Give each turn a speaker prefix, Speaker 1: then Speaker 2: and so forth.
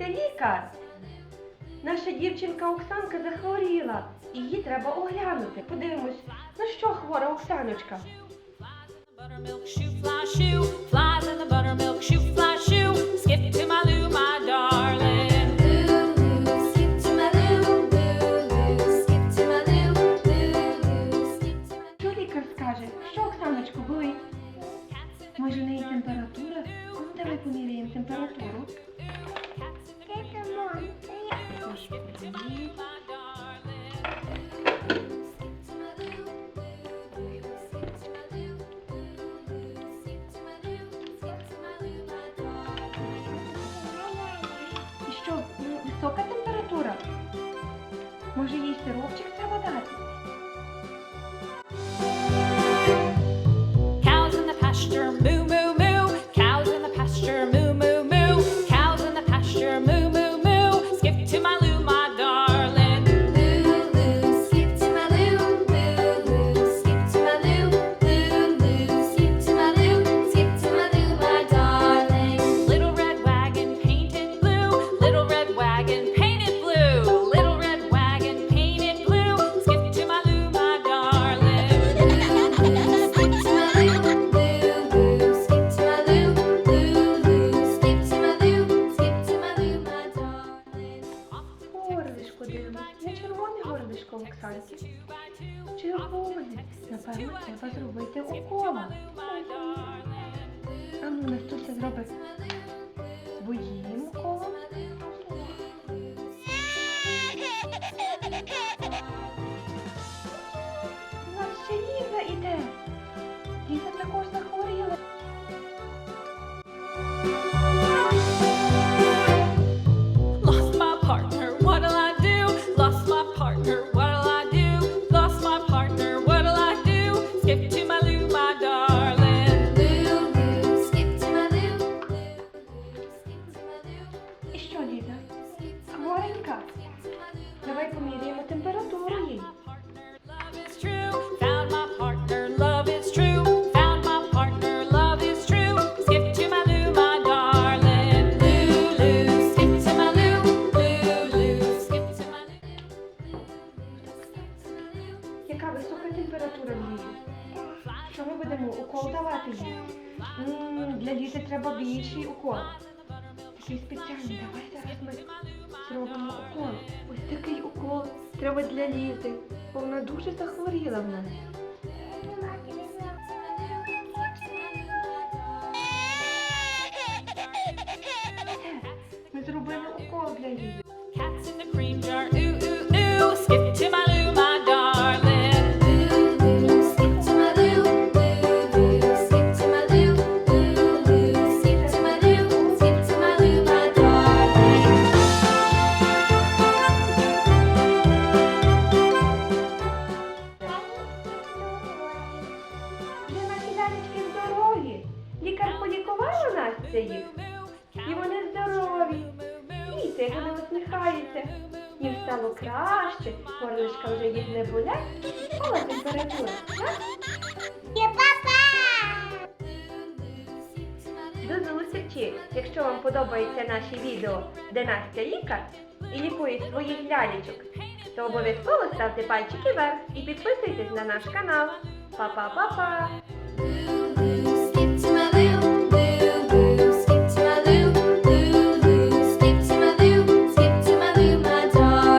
Speaker 1: лікар. Наша дівчинка Оксанка захворіла. Її треба оглянути. Подивимось, на що хвора Оксаночка. Що лікар скаже? Що Оксаночку болить? Може, в неї температура? Ну, давай поміряємо температуру. І що, ну, висока температура? Може, їй сиропчик треба дати?
Speaker 2: Cows in the pasture,
Speaker 1: червоне горлишко в Напевно, треба зробити укола. А ну, Настуся зробить
Speaker 2: my loo,
Speaker 3: Lulu, skip to my
Speaker 2: loo.
Speaker 1: Яка висока температура в? Що ми будемо укол давати їй? Для Лізи треба більший укол. Такий спеціально давайте зараз ми зробимо укол. Ось такий укол треба для Лізи. Бо вона дуже захворіла в нас. Все, Ми зробили укол для Лізи. Полікувала їх. І вони здорові. Діти, як вони усміхаються. Їм стало краще, горлишка вже їх не болять. Мала температура. Так? До зустрічі! Якщо вам подобається наші відео, де Настя лікар і лікує своїх лялечок, то обов'язково ставте пальчики вверх і підписуйтесь на наш канал. Па-па-па-па!